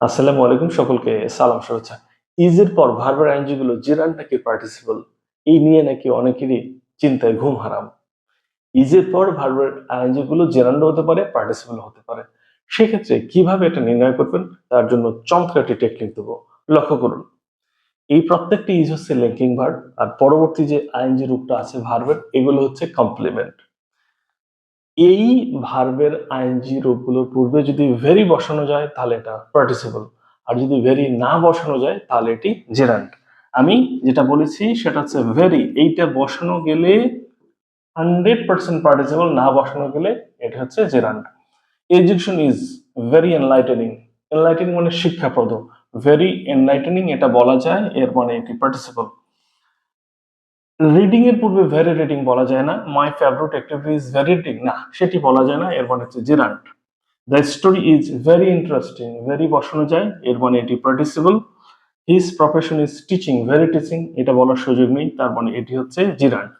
আসসালামু আলাইকুম সকলকে, সালাম শুভেচ্ছা। ইজের পর ভার্বের আইনজিগুলো জেরান নাকি পার্টিসিপল এই নিয়ে নাকি অনেকেরই চিন্তায় ঘুম হারাম। ইজের পর ভার্বের আইনজিগুলো জেরান্ড হতে পারে পার্টিসিপল হতে পারে। সেক্ষেত্রে কীভাবে এটা নির্ণয় করবেন, তার জন্য চমৎকার একটি টেকনিক দেবো। লক্ষ্য করুন, এই প্রত্যেকটি ইজ হচ্ছে লিঙ্কিং ভার্ব আর পরবর্তী যে আইনজি রূপটা আছে ভার্বের, এগুলো হচ্ছে কমপ্লিমেন্ট এই ভার্বের আইনজি রূপগুলোর পূর্বে যদি ভেরি বসানো যায়, তাহলে এটা পার্টিসিপল আর যদি ভেরি না বসানো যায়, তাহলে এটি জেরান্ট আমি যেটা বলেছি, সেটা হচ্ছে ভেরি এইটা বসানো গেলে হান্ড্রেড পার্সেন্ট পার্টিসিপল না বসানো গেলে এটা হচ্ছে gerund education is very enlightening enlightening মানে শিক্ষাপ্রদ. ভেরি এনলাইটেনিং এটা বলা যায়, এর মানে এটি পার্টিসিপল রিডিং এর পূর্বে ভেরি রিডিং বলা যায় না। My favourite activity is very reading না, সেটি বলা যায় না, এর মানে হচ্ছে gerund the story is very interesting very বসানো যায়, এর মানে এটি producible his profession is teaching very teaching এটা বলার সুযোগ নেই, তার মানে এটি হচ্ছে জিরান্ট